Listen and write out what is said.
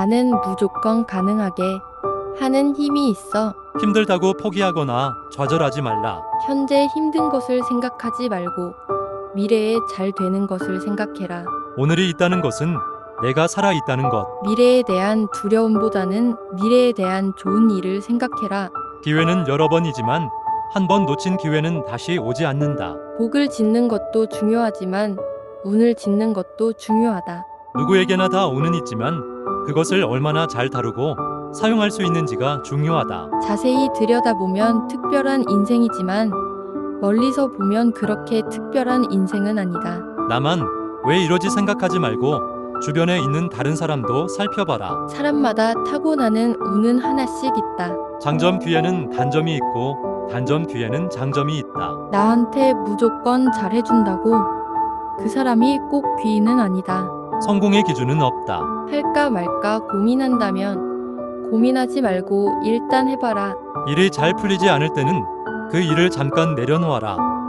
나는 무조건 가능하게 하는 힘이 있어. 힘들다고 포기하거나 좌절하지 말라. 현재 힘든 것을 생각하지 말고 미래에 잘 되는 것을 생각해라. 오늘이 있다는 것은 내가 살아 있다는 것. 미래에 대한 두려움보다는 미래에 대한 좋은 일을 생각해라. 기회는 여러 번이지만 한 번 놓친 기회는 다시 오지 않는다. 복을 짓는 것도 중요하지만 운을 짓는 것도 중요하다. 누구에게나 다 운은 있지만 그것을 얼마나 잘 다루고 사용할 수 있는지가 중요하다. 자세히 들여다보면 특별한 인생이지만 멀리서 보면 그렇게 특별한 인생은 아니다. 나만 왜 이러지 생각하지 말고 주변에 있는 다른 사람도 살펴봐라. 사람마다 타고나는 운은 하나씩 있다. 장점 뒤에는 단점이 있고 단점 뒤에는 장점이 있다. 나한테 무조건 잘해준다고 그 사람이 꼭 귀인은 아니다. 성공의 기준은 없다. 할까 말까 고민한다면 고민하지 말고 일단 해봐라. 일이 잘 풀리지 않을 때는 그 일을 잠깐 내려놓아라.